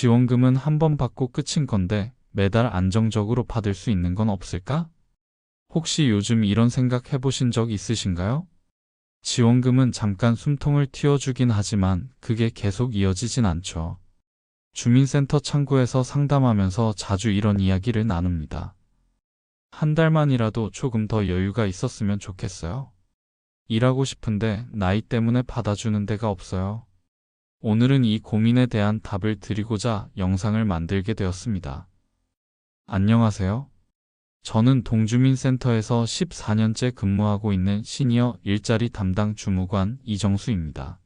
지원금은 한 번 받고 끝인 건데 매달 안정적으로 받을 수 있는 건 없을까? 혹시 요즘 이런 생각 해보신 적 있으신가요? 지원금은 잠깐 숨통을 틔워주긴 하지만 그게 계속 이어지진 않죠. 주민센터 창구에서 상담하면서 자주 이런 이야기를 나눕니다. 한 달만이라도 조금 더 여유가 있었으면 좋겠어요. 일하고 싶은데 나이 때문에 받아주는 데가 없어요. 오늘은 이 고민에 대한 답을 드리고자 영상을 만들게 되었습니다. 안녕하세요. 저는 동주민센터에서 14년째 근무하고 있는 시니어 일자리 담당 주무관 이정수입니다.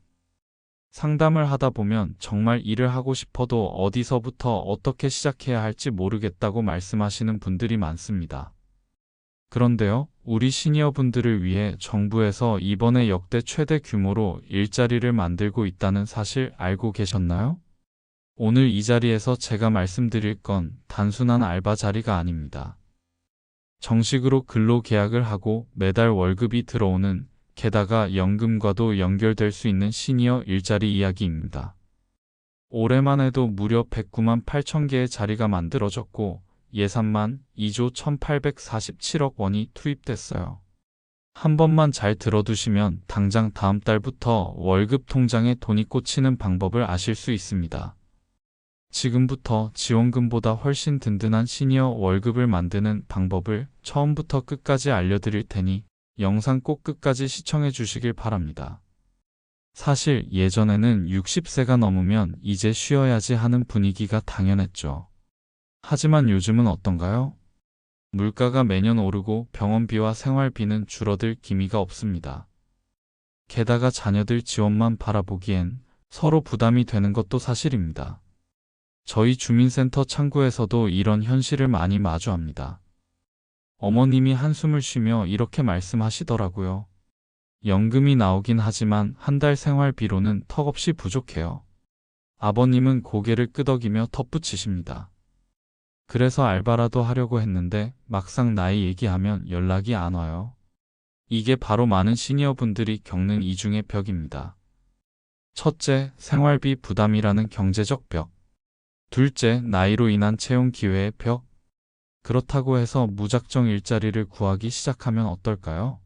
상담을 하다 보면 정말 일을 하고 싶어도 어디서부터 어떻게 시작해야 할지 모르겠다고 말씀하시는 분들이 많습니다. 그런데요, 우리 시니어분들을 위해 정부에서 이번에 역대 최대 규모로 일자리를 만들고 있다는 사실 알고 계셨나요? 오늘 이 자리에서 제가 말씀드릴 건 단순한 알바 자리가 아닙니다. 정식으로 근로 계약을 하고 매달 월급이 들어오는 게다가 연금과도 연결될 수 있는 시니어 일자리 이야기입니다. 올해만 해도 무려 109만 8천 개의 자리가 만들어졌고 예산만 2조 1847억 원이 투입됐어요. 한 번만 잘 들어두시면 당장 다음 달부터 월급 통장에 돈이 꽂히는 방법을 아실 수 있습니다. 지금부터 지원금보다 훨씬 든든한 시니어 월급을 만드는 방법을 처음부터 끝까지 알려드릴 테니 영상 꼭 끝까지 시청해 주시길 바랍니다. 사실 예전에는 60세가 넘으면 이제 쉬어야지 하는 분위기가 당연했죠. 하지만 요즘은 어떤가요? 물가가 매년 오르고 병원비와 생활비는 줄어들 기미가 없습니다. 게다가 자녀들 지원만 바라보기엔 서로 부담이 되는 것도 사실입니다. 저희 주민센터 창구에서도 이런 현실을 많이 마주합니다. 어머님이 한숨을 쉬며 이렇게 말씀하시더라고요. 연금이 나오긴 하지만 한 달 생활비로는 턱없이 부족해요. 아버님은 고개를 끄덕이며 덧붙이십니다. 그래서 알바라도 하려고 했는데 막상 나이 얘기하면 연락이 안 와요. 이게 바로 많은 시니어분들이 겪는 이중의 벽입니다. 첫째, 생활비 부담이라는 경제적 벽. 둘째, 나이로 인한 채용 기회의 벽. 그렇다고 해서 무작정 일자리를 구하기 시작하면 어떨까요?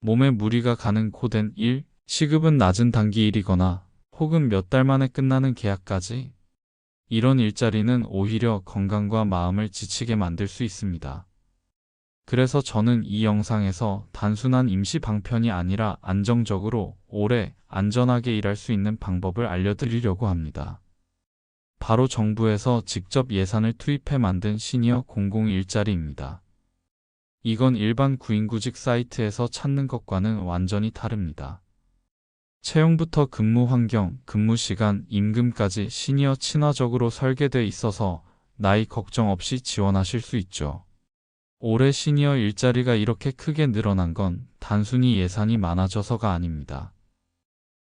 몸에 무리가 가는 고된 일, 시급은 낮은 단기 일이거나 혹은 몇 달 만에 끝나는 계약까지 이런 일자리는 오히려 건강과 마음을 지치게 만들 수 있습니다. 그래서 저는 이 영상에서 단순한 임시 방편이 아니라 안정적으로 오래 안전하게 일할 수 있는 방법을 알려드리려고 합니다. 바로 정부에서 직접 예산을 투입해 만든 시니어 공공 일자리입니다. 이건 일반 구인구직 사이트에서 찾는 것과는 완전히 다릅니다. 채용부터 근무 환경, 근무 시간, 임금까지 시니어 친화적으로 설계돼 있어서 나이 걱정 없이 지원하실 수 있죠. 올해 시니어 일자리가 이렇게 크게 늘어난 건 단순히 예산이 많아져서가 아닙니다.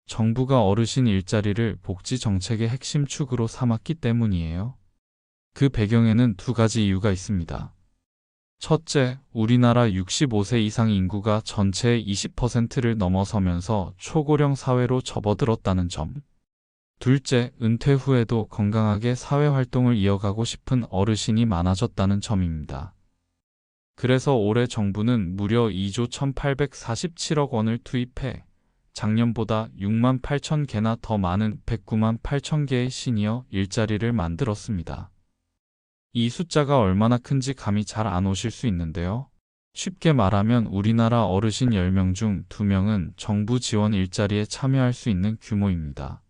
정부가 어르신 일자리를 복지 정책의 핵심 축으로 삼았기 때문이에요. 그 배경에는 두 가지 이유가 있습니다. 첫째, 우리나라 65세 이상 인구가 전체의 20%를 넘어서면서 초고령 사회로 접어들었다는 점. 둘째, 은퇴 후에도 건강하게 사회 활동을 이어가고 싶은 어르신이 많아졌다는 점입니다. 그래서 올해 정부는 무려 2조 1847억 원을 투입해 작년보다 6만 8천 개나 더 많은 109만 8천 개의 시니어 일자리를 만들었습니다. 이 숫자가 얼마나 큰지 감이 잘 안 오실 수 있는데요. 쉽게 말하면 우리나라 어르신 10명 중 2명은 정부 지원 일자리에 참여할 수 있는 규모입니다.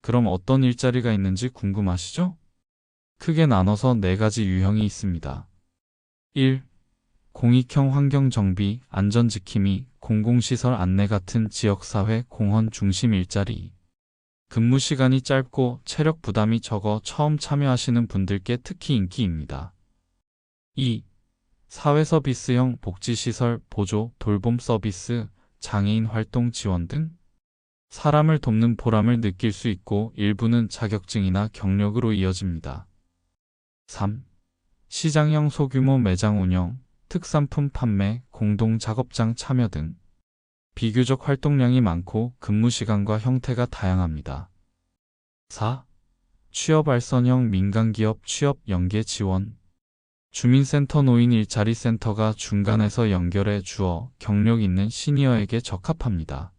그럼 어떤 일자리가 있는지 궁금하시죠? 크게 나눠서 4가지 유형이 있습니다. 1. 공익형 환경정비, 안전지킴이, 공공시설 안내 같은 지역사회 공헌 중심 일자리. 근무 시간이 짧고 체력 부담이 적어 처음 참여하시는 분들께 특히 인기입니다. 2. 사회서비스형 복지시설 보조, 돌봄 서비스, 장애인 활동 지원 등 사람을 돕는 보람을 느낄 수 있고 일부는 자격증이나 경력으로 이어집니다. 3. 시장형 소규모 매장 운영, 특산품 판매, 공동 작업장 참여 등 비교적 활동량이 많고 근무 시간과 형태가 다양합니다. 4. 취업 알선형 민간기업 취업 연계 지원. 주민센터 노인 일자리 센터가 중간에서 연결해 주어 경력 있는 시니어에게 적합합니다.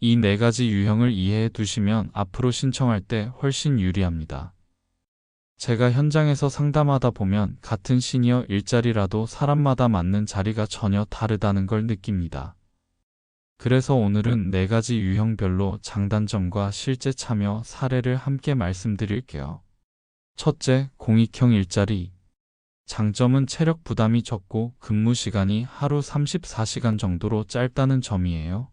이 네 가지 유형을 이해해 두시면 앞으로 신청할 때 훨씬 유리합니다. 제가 현장에서 상담하다 보면 같은 시니어 일자리라도 사람마다 맞는 자리가 전혀 다르다는 걸 느낍니다. 그래서 오늘은 네 가지 유형별로 장단점과 실제 참여 사례를 함께 말씀드릴게요. 첫째, 공익형 일자리. 장점은 체력 부담이 적고 근무 시간이 하루 34시간 정도로 짧다는 점이에요.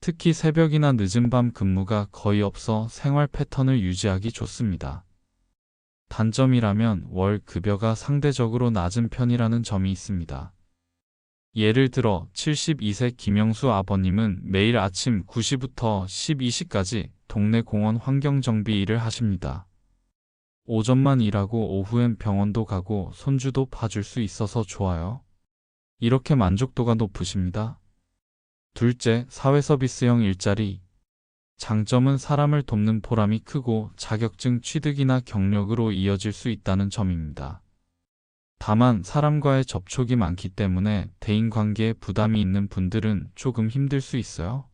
특히 새벽이나 늦은 밤 근무가 거의 없어 생활 패턴을 유지하기 좋습니다. 단점이라면 월 급여가 상대적으로 낮은 편이라는 점이 있습니다. 예를 들어 72세 김영수 아버님은 매일 아침 9시부터 12시까지 동네 공원 환경정비 일을 하십니다. 오전만 일하고 오후엔 병원도 가고 손주도 봐줄 수 있어서 좋아요. 이렇게 만족도가 높으십니다. 둘째, 사회서비스형 일자리. 장점은 사람을 돕는 보람이 크고 자격증 취득이나 경력으로 이어질 수 있다는 점입니다. 다만 사람과의 접촉이 많기 때문에 대인관계에 부담이 있는 분들은 조금 힘들 수 있어요.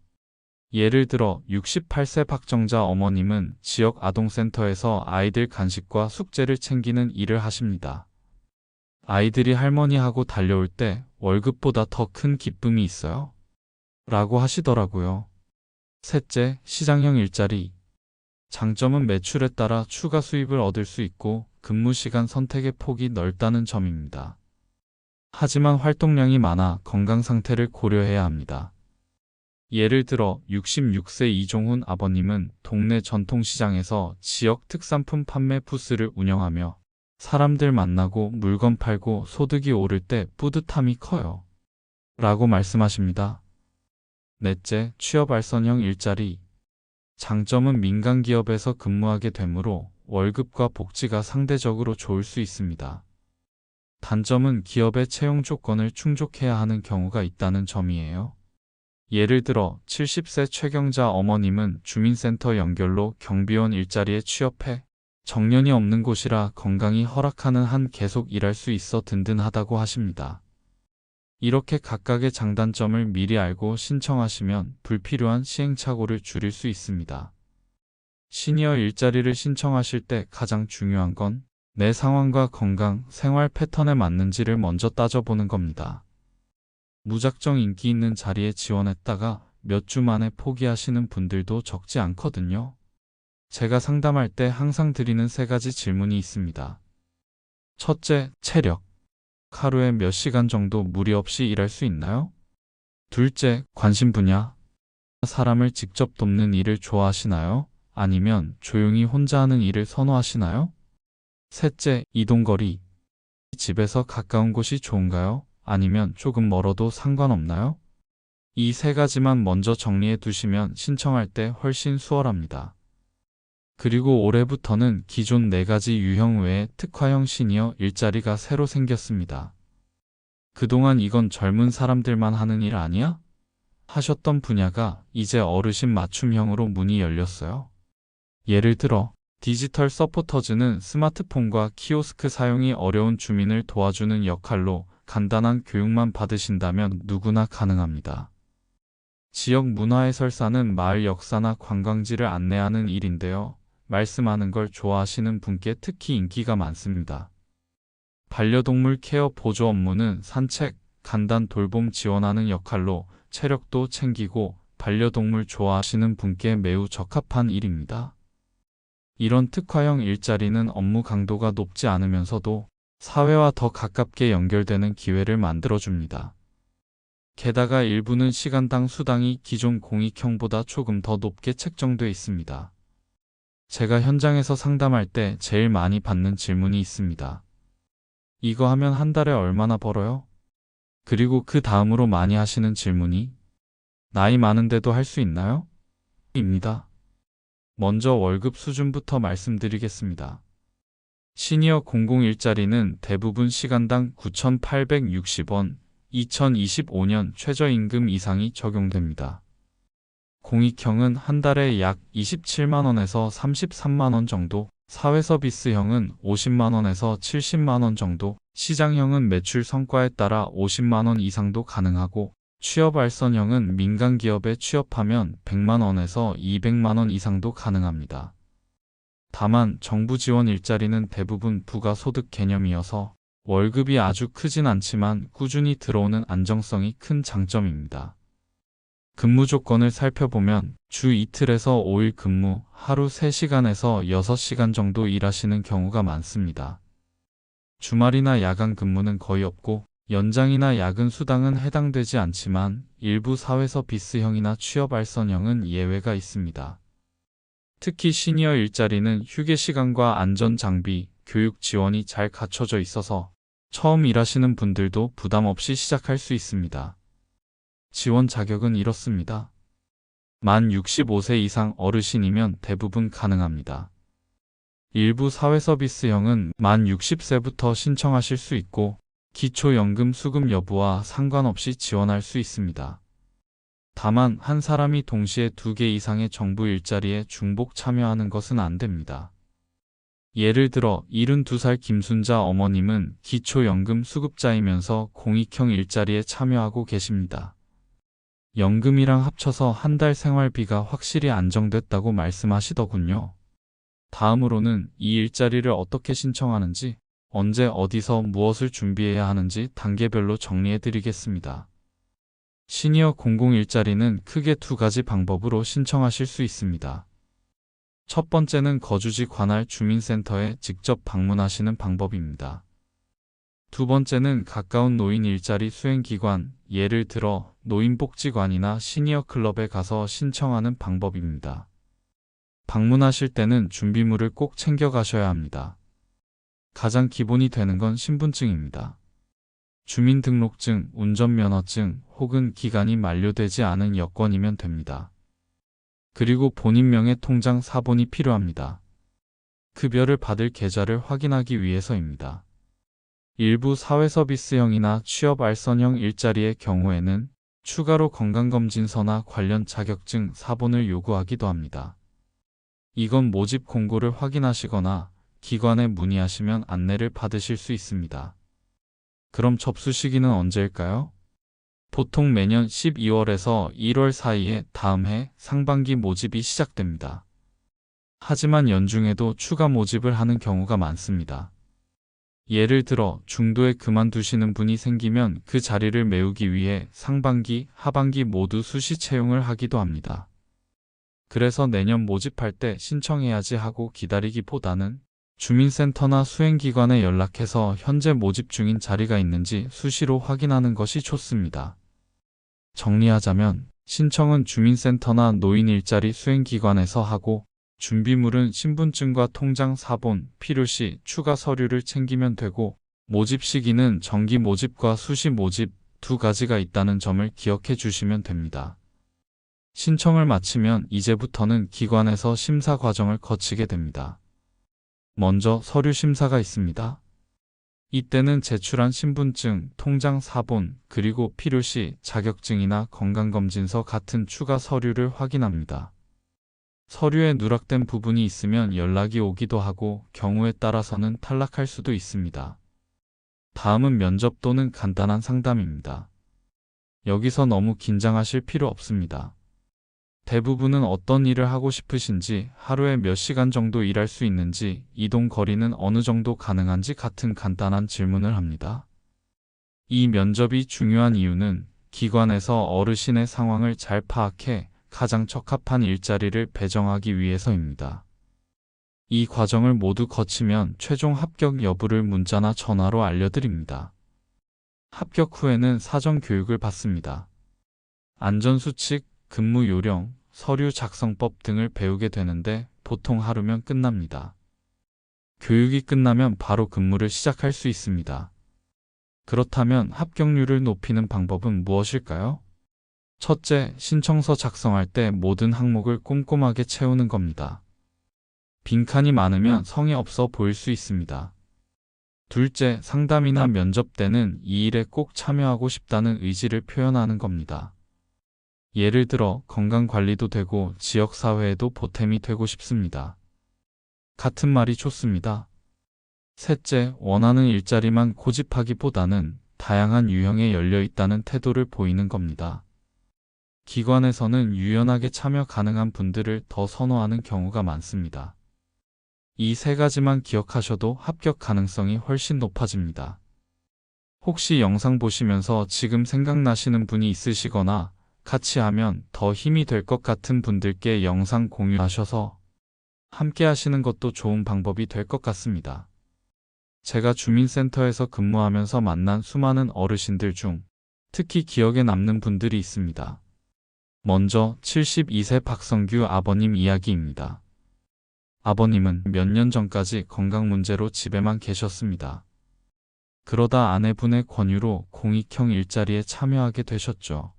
예를 들어 68세 박정자 어머님은 지역 아동센터에서 아이들 간식과 숙제를 챙기는 일을 하십니다. 아이들이 할머니하고 달려올 때 월급보다 더 큰 기쁨이 있어요. 라고 하시더라고요. 셋째, 시장형 일자리. 장점은 매출에 따라 추가 수입을 얻을 수 있고 근무 시간 선택의 폭이 넓다는 점입니다. 하지만 활동량이 많아 건강 상태를 고려해야 합니다. 예를 들어 66세 이종훈 아버님은 동네 전통시장에서 지역 특산품 판매 부스를 운영하며 사람들 만나고 물건 팔고 소득이 오를 때 뿌듯함이 커요. 라고 말씀하십니다. 넷째, 취업 알선형 일자리. 장점은 민간 기업에서 근무하게 되므로 월급과 복지가 상대적으로 좋을 수 있습니다. 단점은 기업의 채용 조건을 충족해야 하는 경우가 있다는 점이에요. 예를 들어 70세 최경자 어머님은 주민센터 연결로 경비원 일자리에 취업해 정년이 없는 곳이라 건강이 허락하는 한 계속 일할 수 있어 든든하다고 하십니다. 이렇게 각각의 장단점을 미리 알고 신청하시면 불필요한 시행착오를 줄일 수 있습니다. 시니어 일자리를 신청하실 때 가장 중요한 건 내 상황과 건강, 생활 패턴에 맞는지를 먼저 따져보는 겁니다. 무작정 인기 있는 자리에 지원했다가 몇 주 만에 포기하시는 분들도 적지 않거든요. 제가 상담할 때 항상 드리는 세 가지 질문이 있습니다. 첫째, 체력. 하루에 몇 시간 정도 무리 없이 일할 수 있나요? 둘째, 관심 분야. 사람을 직접 돕는 일을 좋아하시나요? 아니면 조용히 혼자 하는 일을 선호하시나요? 셋째, 이동거리. 집에서 가까운 곳이 좋은가요? 아니면 조금 멀어도 상관없나요? 이 세 가지만 먼저 정리해 두시면 신청할 때 훨씬 수월합니다. 그리고 올해부터는 기존 네 가지 유형 외에 특화형 시니어 일자리가 새로 생겼습니다. 그동안 이건 젊은 사람들만 하는 일 아니야? 하셨던 분야가 이제 어르신 맞춤형으로 문이 열렸어요. 예를 들어, 디지털 서포터즈는 스마트폰과 키오스크 사용이 어려운 주민을 도와주는 역할로 간단한 교육만 받으신다면 누구나 가능합니다. 지역 문화 해설사는 마을 역사나 관광지를 안내하는 일인데요. 말씀하는 걸 좋아하시는 분께 특히 인기가 많습니다. 반려동물 케어 보조 업무는 산책, 간단 돌봄 지원하는 역할로 체력도 챙기고 반려동물 좋아하시는 분께 매우 적합한 일입니다. 이런 특화형 일자리는 업무 강도가 높지 않으면서도 사회와 더 가깝게 연결되는 기회를 만들어줍니다. 게다가 일부는 시간당 수당이 기존 공익형보다 조금 더 높게 책정돼 있습니다. 제가 현장에서 상담할 때 제일 많이 받는 질문이 있습니다. 이거 하면 한 달에 얼마나 벌어요? 그리고 그 다음으로 많이 하시는 질문이 나이 많은데도 할 수 있나요? 입니다. 먼저 월급 수준부터 말씀드리겠습니다. 시니어 공공 일자리는 대부분 시간당 9,860원, 2025년 최저임금 이상이 적용됩니다. 공익형은 한 달에 약 27만원에서 33만원 정도, 사회서비스형은 50만원에서 70만원 정도, 시장형은 매출 성과에 따라 50만원 이상도 가능하고, 취업 알선형은 민간 기업에 취업하면 100만원에서 200만원 이상도 가능합니다. 다만 정부 지원 일자리는 대부분 부가소득 개념이어서 월급이 아주 크진 않지만 꾸준히 들어오는 안정성이 큰 장점입니다. 근무 조건을 살펴보면 주 이틀에서 5일 근무, 하루 3시간에서 6시간 정도 일하시는 경우가 많습니다. 주말이나 야간 근무는 거의 없고 연장이나 야근 수당은 해당되지 않지만 일부 사회서 비스형이나 취업 알선형은 예외가 있습니다. 특히 시니어 일자리는 휴게 시간과 안전 장비, 교육 지원이 잘 갖춰져 있어서 처음 일하시는 분들도 부담 없이 시작할 수 있습니다. 지원 자격은 이렇습니다. 만 65세 이상 어르신이면 대부분 가능합니다. 일부 사회서비스형은 만 60세부터 신청하실 수 있고 기초연금 수급 여부와 상관없이 지원할 수 있습니다. 다만 한 사람이 동시에 두 개 이상의 정부 일자리에 중복 참여하는 것은 안 됩니다. 예를 들어 72살 김순자 어머님은 기초연금 수급자이면서 공익형 일자리에 참여하고 계십니다. 연금이랑 합쳐서 한 달 생활비가 확실히 안정됐다고 말씀하시더군요. 다음으로는 이 일자리를 어떻게 신청하는지, 언제 어디서 무엇을 준비해야 하는지 단계별로 정리해 드리겠습니다. 시니어 공공 일자리는 크게 두 가지 방법으로 신청하실 수 있습니다. 첫 번째는 거주지 관할 주민센터에 직접 방문하시는 방법입니다. 두 번째는 가까운 노인 일자리 수행기관, 예를 들어 노인복지관이나 시니어 클럽에 가서 신청하는 방법입니다. 방문하실 때는 준비물을 꼭 챙겨 가셔야 합니다. 가장 기본이 되는 건 신분증입니다. 주민등록증, 운전면허증 혹은 기간이 만료되지 않은 여권이면 됩니다. 그리고 본인 명의 통장 사본이 필요합니다. 급여를 받을 계좌를 확인하기 위해서입니다. 일부 사회서비스형이나 취업 알선형 일자리의 경우에는 추가로 건강검진서나 관련 자격증 사본을 요구하기도 합니다. 이건 모집 공고를 확인하시거나 기관에 문의하시면 안내를 받으실 수 있습니다. 그럼 접수 시기는 언제일까요? 보통 매년 12월에서 1월 사이에 다음 해 상반기 모집이 시작됩니다. 하지만 연중에도 추가 모집을 하는 경우가 많습니다. 예를 들어 중도에 그만두시는 분이 생기면 그 자리를 메우기 위해 상반기, 하반기 모두 수시 채용을 하기도 합니다. 그래서 내년 모집할 때 신청해야지 하고 기다리기보다는 주민센터나 수행기관에 연락해서 현재 모집 중인 자리가 있는지 수시로 확인하는 것이 좋습니다. 정리하자면 신청은 주민센터나 노인 일자리 수행기관에서 하고 준비물은 신분증과 통장 사본, 필요시 추가 서류를 챙기면 되고 모집 시기는 정기 모집과 수시 모집 두 가지가 있다는 점을 기억해 주시면 됩니다. 신청을 마치면 이제부터는 기관에서 심사 과정을 거치게 됩니다. 먼저 서류 심사가 있습니다. 이때는 제출한 신분증, 통장 사본, 그리고 필요시 자격증이나 건강검진서 같은 추가 서류를 확인합니다. 서류에 누락된 부분이 있으면 연락이 오기도 하고 경우에 따라서는 탈락할 수도 있습니다. 다음은 면접 또는 간단한 상담입니다. 여기서 너무 긴장하실 필요 없습니다. 대부분은 어떤 일을 하고 싶으신지, 하루에 몇 시간 정도 일할 수 있는지, 이동 거리는 어느 정도 가능한지 같은 간단한 질문을 합니다. 이 면접이 중요한 이유는 기관에서 어르신의 상황을 잘 파악해 가장 적합한 일자리를 배정하기 위해서입니다. 이 과정을 모두 거치면 최종 합격 여부를 문자나 전화로 알려드립니다. 합격 후에는 사전 교육을 받습니다. 안전수칙, 근무 요령, 서류 작성법 등을 배우게 되는데 보통 하루면 끝납니다. 교육이 끝나면 바로 근무를 시작할 수 있습니다. 그렇다면 합격률을 높이는 방법은 무엇일까요? 첫째, 신청서 작성할 때 모든 항목을 꼼꼼하게 채우는 겁니다. 빈칸이 많으면 성의 없어 보일 수 있습니다. 둘째, 상담이나 면접 때는 이 일에 꼭 참여하고 싶다는 의지를 표현하는 겁니다. 예를 들어 건강 관리도 되고 지역 사회에도 보탬이 되고 싶습니다. 같은 말이 좋습니다. 셋째, 원하는 일자리만 고집하기보다는 다양한 유형에 열려 있다는 태도를 보이는 겁니다. 기관에서는 유연하게 참여 가능한 분들을 더 선호하는 경우가 많습니다. 이 세 가지만 기억하셔도 합격 가능성이 훨씬 높아집니다. 혹시 영상 보시면서 지금 생각나시는 분이 있으시거나 같이 하면 더 힘이 될 것 같은 분들께 영상 공유하셔서 함께 하시는 것도 좋은 방법이 될 것 같습니다. 제가 주민센터에서 근무하면서 만난 수많은 어르신들 중 특히 기억에 남는 분들이 있습니다. 먼저 72세 박성규 아버님 이야기입니다. 아버님은 몇 년 전까지 건강 문제로 집에만 계셨습니다. 그러다 아내분의 권유로 공익형 일자리에 참여하게 되셨죠.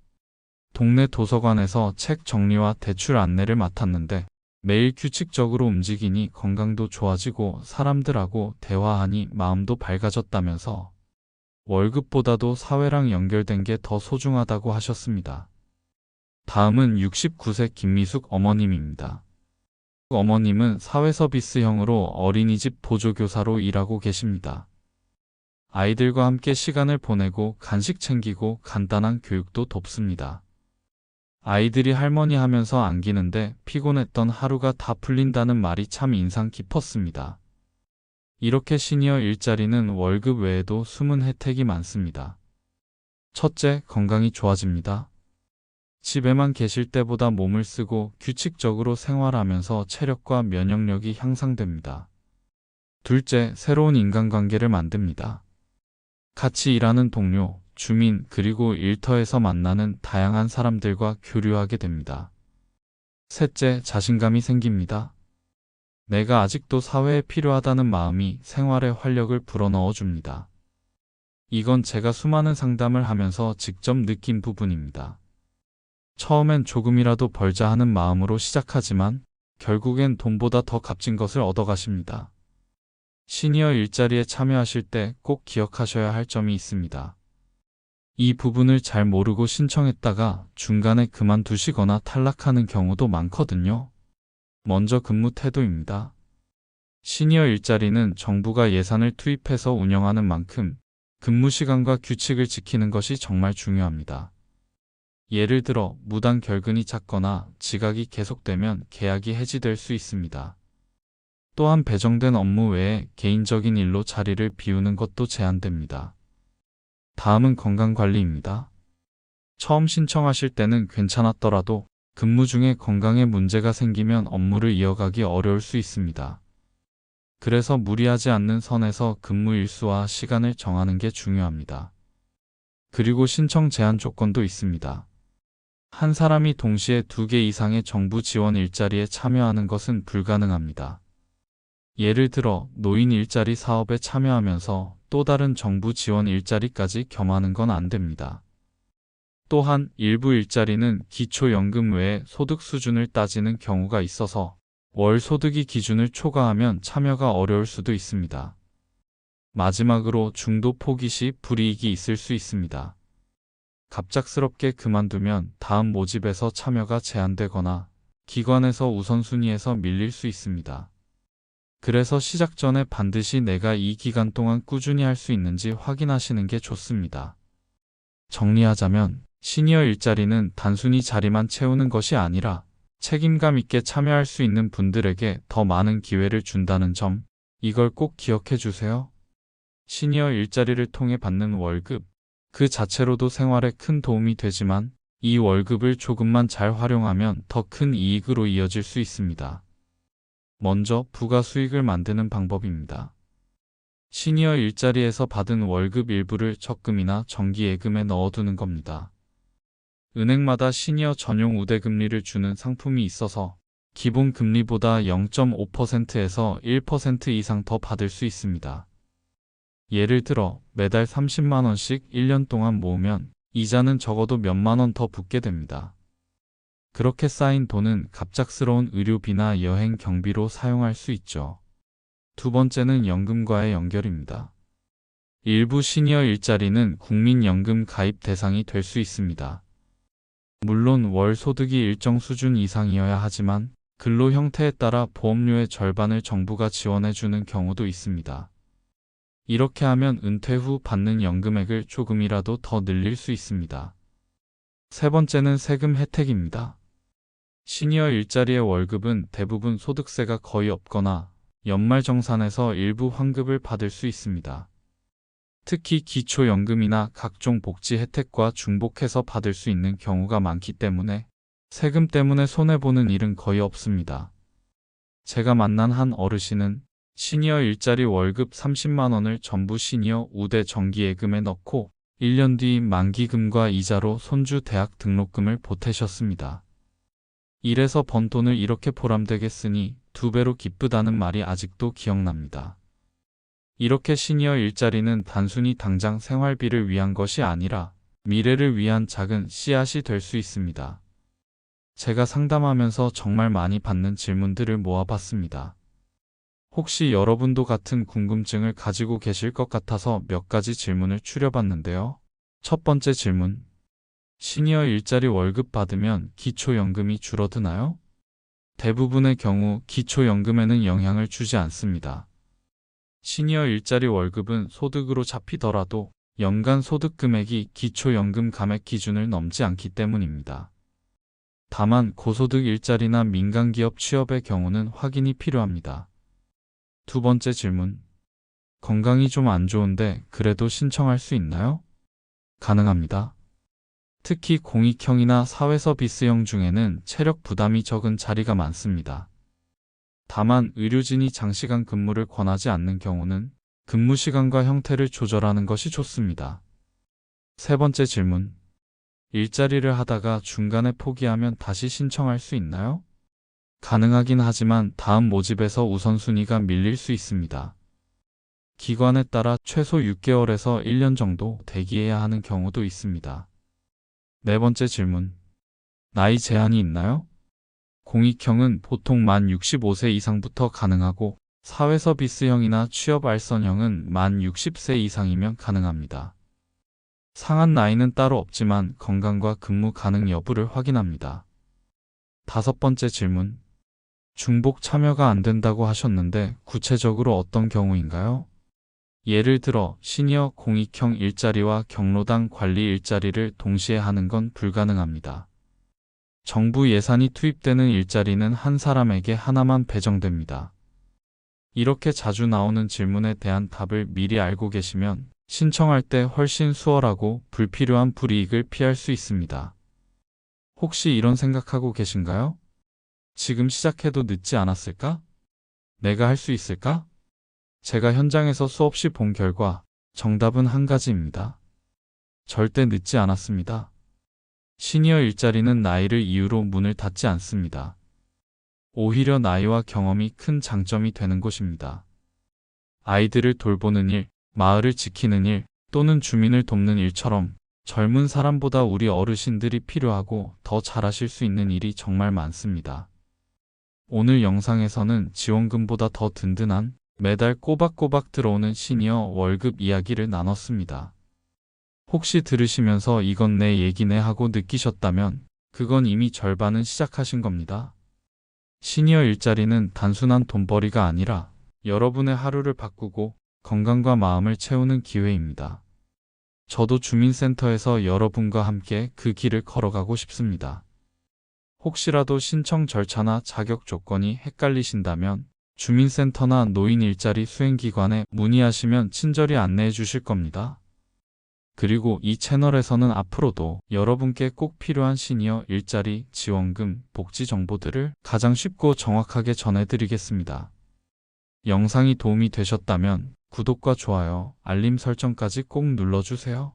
동네 도서관에서 책 정리와 대출 안내를 맡았는데 매일 규칙적으로 움직이니 건강도 좋아지고 사람들하고 대화하니 마음도 밝아졌다면서 월급보다도 사회랑 연결된 게 더 소중하다고 하셨습니다. 다음은 69세 김미숙 어머님입니다. 어머님은 사회서비스형으로 어린이집 보조교사로 일하고 계십니다. 아이들과 함께 시간을 보내고 간식 챙기고 간단한 교육도 돕습니다. 아이들이 할머니 하면서 안기는데 피곤했던 하루가 다 풀린다는 말이 참 인상 깊었습니다. 이렇게 시니어 일자리는 월급 외에도 숨은 혜택이 많습니다. 첫째, 건강이 좋아집니다. 집에만 계실 때보다 몸을 쓰고 규칙적으로 생활하면서 체력과 면역력이 향상됩니다. 둘째, 새로운 인간관계를 만듭니다. 같이 일하는 동료, 주민, 그리고 일터에서 만나는 다양한 사람들과 교류하게 됩니다. 셋째, 자신감이 생깁니다. 내가 아직도 사회에 필요하다는 마음이 생활에 활력을 불어넣어 줍니다. 이건 제가 수많은 상담을 하면서 직접 느낀 부분입니다. 처음엔 조금이라도 벌자 하는 마음으로 시작하지만 결국엔 돈보다 더 값진 것을 얻어가십니다. 시니어 일자리에 참여하실 때 꼭 기억하셔야 할 점이 있습니다. 이 부분을 잘 모르고 신청했다가 중간에 그만두시거나 탈락하는 경우도 많거든요. 먼저 근무 태도입니다. 시니어 일자리는 정부가 예산을 투입해서 운영하는 만큼 근무 시간과 규칙을 지키는 것이 정말 중요합니다. 예를 들어 무단 결근이 잦거나 지각이 계속되면 계약이 해지될 수 있습니다. 또한 배정된 업무 외에 개인적인 일로 자리를 비우는 것도 제한됩니다. 다음은 건강관리입니다. 처음 신청하실 때는 괜찮았더라도 근무 중에 건강에 문제가 생기면 업무를 이어가기 어려울 수 있습니다. 그래서 무리하지 않는 선에서 근무 일수와 시간을 정하는 게 중요합니다. 그리고 신청 제한 조건도 있습니다. 한 사람이 동시에 두 개 이상의 정부 지원 일자리에 참여하는 것은 불가능합니다. 예를 들어 노인 일자리 사업에 참여하면서 또 다른 정부 지원 일자리까지 겸하는 건 안 됩니다. 또한 일부 일자리는 기초연금 외에 소득 수준을 따지는 경우가 있어서 월 소득이 기준을 초과하면 참여가 어려울 수도 있습니다. 마지막으로 중도 포기 시 불이익이 있을 수 있습니다. 갑작스럽게 그만두면 다음 모집에서 참여가 제한되거나 기관에서 우선순위에서 밀릴 수 있습니다. 그래서 시작 전에 반드시 내가 이 기간 동안 꾸준히 할 수 있는지 확인하시는 게 좋습니다. 정리하자면 시니어 일자리는 단순히 자리만 채우는 것이 아니라 책임감 있게 참여할 수 있는 분들에게 더 많은 기회를 준다는 점, 이걸 꼭 기억해 주세요. 시니어 일자리를 통해 받는 월급, 그 자체로도 생활에 큰 도움이 되지만 이 월급을 조금만 잘 활용하면 더 큰 이익으로 이어질 수 있습니다. 먼저 부가 수익을 만드는 방법입니다. 시니어 일자리에서 받은 월급 일부를 적금이나 정기예금에 넣어두는 겁니다. 은행마다 시니어 전용 우대금리를 주는 상품이 있어서 기본 금리보다 0.5%에서 1% 이상 더 받을 수 있습니다. 예를 들어 매달 30만원씩 1년 동안 모으면 이자는 적어도 몇만 원 더 붙게 됩니다. 그렇게 쌓인 돈은 갑작스러운 의료비나 여행 경비로 사용할 수 있죠. 두 번째는 연금과의 연결입니다. 일부 시니어 일자리는 국민연금 가입 대상이 될 수 있습니다. 물론 월 소득이 일정 수준 이상이어야 하지만 근로 형태에 따라 보험료의 절반을 정부가 지원해주는 경우도 있습니다. 이렇게 하면 은퇴 후 받는 연금액을 조금이라도 더 늘릴 수 있습니다. 세 번째는 세금 혜택입니다. 시니어 일자리의 월급은 대부분 소득세가 거의 없거나 연말정산에서 일부 환급을 받을 수 있습니다. 특히 기초연금이나 각종 복지 혜택과 중복해서 받을 수 있는 경우가 많기 때문에 세금 때문에 손해보는 일은 거의 없습니다. 제가 만난 한 어르신은 시니어 일자리 월급 30만 원을 전부 시니어 우대 정기예금에 넣고 1년 뒤 만기금과 이자로 손주 대학 등록금을 보태셨습니다. 이래서 번 돈을 이렇게 보람되게 쓰니 두 배로 기쁘다는 말이 아직도 기억납니다. 이렇게 시니어 일자리는 단순히 당장 생활비를 위한 것이 아니라 미래를 위한 작은 씨앗이 될 수 있습니다. 제가 상담하면서 정말 많이 받는 질문들을 모아봤습니다. 혹시 여러분도 같은 궁금증을 가지고 계실 것 같아서 몇 가지 질문을 추려봤는데요. 첫 번째 질문. 시니어 일자리 월급 받으면 기초연금이 줄어드나요? 대부분의 경우 기초연금에는 영향을 주지 않습니다. 시니어 일자리 월급은 소득으로 잡히더라도 연간 소득 금액이 기초연금 감액 기준을 넘지 않기 때문입니다. 다만 고소득 일자리나 민간기업 취업의 경우는 확인이 필요합니다. 두 번째 질문. 건강이 좀 안 좋은데 그래도 신청할 수 있나요? 가능합니다. 특히 공익형이나 사회서비스형 중에는 체력 부담이 적은 자리가 많습니다. 다만 의료진이 장시간 근무를 권하지 않는 경우는 근무 시간과 형태를 조절하는 것이 좋습니다. 세 번째 질문. 일자리를 하다가 중간에 포기하면 다시 신청할 수 있나요? 가능하긴 하지만 다음 모집에서 우선순위가 밀릴 수 있습니다. 기관에 따라 최소 6개월에서 1년 정도 대기해야 하는 경우도 있습니다. 네 번째 질문. 나이 제한이 있나요? 공익형은 보통 만 65세 이상부터 가능하고 사회서비스형이나 취업 알선형은 만 60세 이상이면 가능합니다. 상한 나이는 따로 없지만 건강과 근무 가능 여부를 확인합니다. 다섯 번째 질문. 중복 참여가 안 된다고 하셨는데 구체적으로 어떤 경우인가요? 예를 들어 시니어 공익형 일자리와 경로당 관리 일자리를 동시에 하는 건 불가능합니다. 정부 예산이 투입되는 일자리는 한 사람에게 하나만 배정됩니다. 이렇게 자주 나오는 질문에 대한 답을 미리 알고 계시면 신청할 때 훨씬 수월하고 불필요한 불이익을 피할 수 있습니다. 혹시 이런 생각하고 계신가요? 지금 시작해도 늦지 않았을까? 내가 할 수 있을까? 제가 현장에서 수없이 본 결과 정답은 한 가지입니다. 절대 늦지 않았습니다. 시니어 일자리는 나이를 이유로 문을 닫지 않습니다. 오히려 나이와 경험이 큰 장점이 되는 곳입니다. 아이들을 돌보는 일, 마을을 지키는 일, 또는 주민을 돕는 일처럼 젊은 사람보다 우리 어르신들이 필요하고 더 잘하실 수 있는 일이 정말 많습니다. 오늘 영상에서는 지원금보다 더 든든한 매달 꼬박꼬박 들어오는 시니어 월급 이야기를 나눴습니다. 혹시 들으시면서 이건 내 얘기네 하고 느끼셨다면 그건 이미 절반은 시작하신 겁니다. 시니어 일자리는 단순한 돈벌이가 아니라 여러분의 하루를 바꾸고 건강과 마음을 채우는 기회입니다. 저도 주민센터에서 여러분과 함께 그 길을 걸어가고 싶습니다. 혹시라도 신청 절차나 자격 조건이 헷갈리신다면 주민센터나 노인 일자리 수행기관에 문의하시면 친절히 안내해 주실 겁니다. 그리고 이 채널에서는 앞으로도 여러분께 꼭 필요한 시니어 일자리 지원금 복지 정보들을 가장 쉽고 정확하게 전해드리겠습니다. 영상이 도움이 되셨다면 구독과 좋아요, 알림 설정까지 꼭 눌러주세요.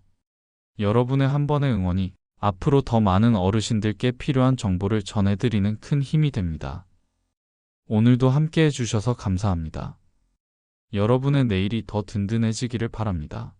여러분의 한 번의 응원이 앞으로 더 많은 어르신들께 필요한 정보를 전해드리는 큰 힘이 됩니다. 오늘도 함께 해주셔서 감사합니다. 여러분의 내일이 더 든든해지기를 바랍니다.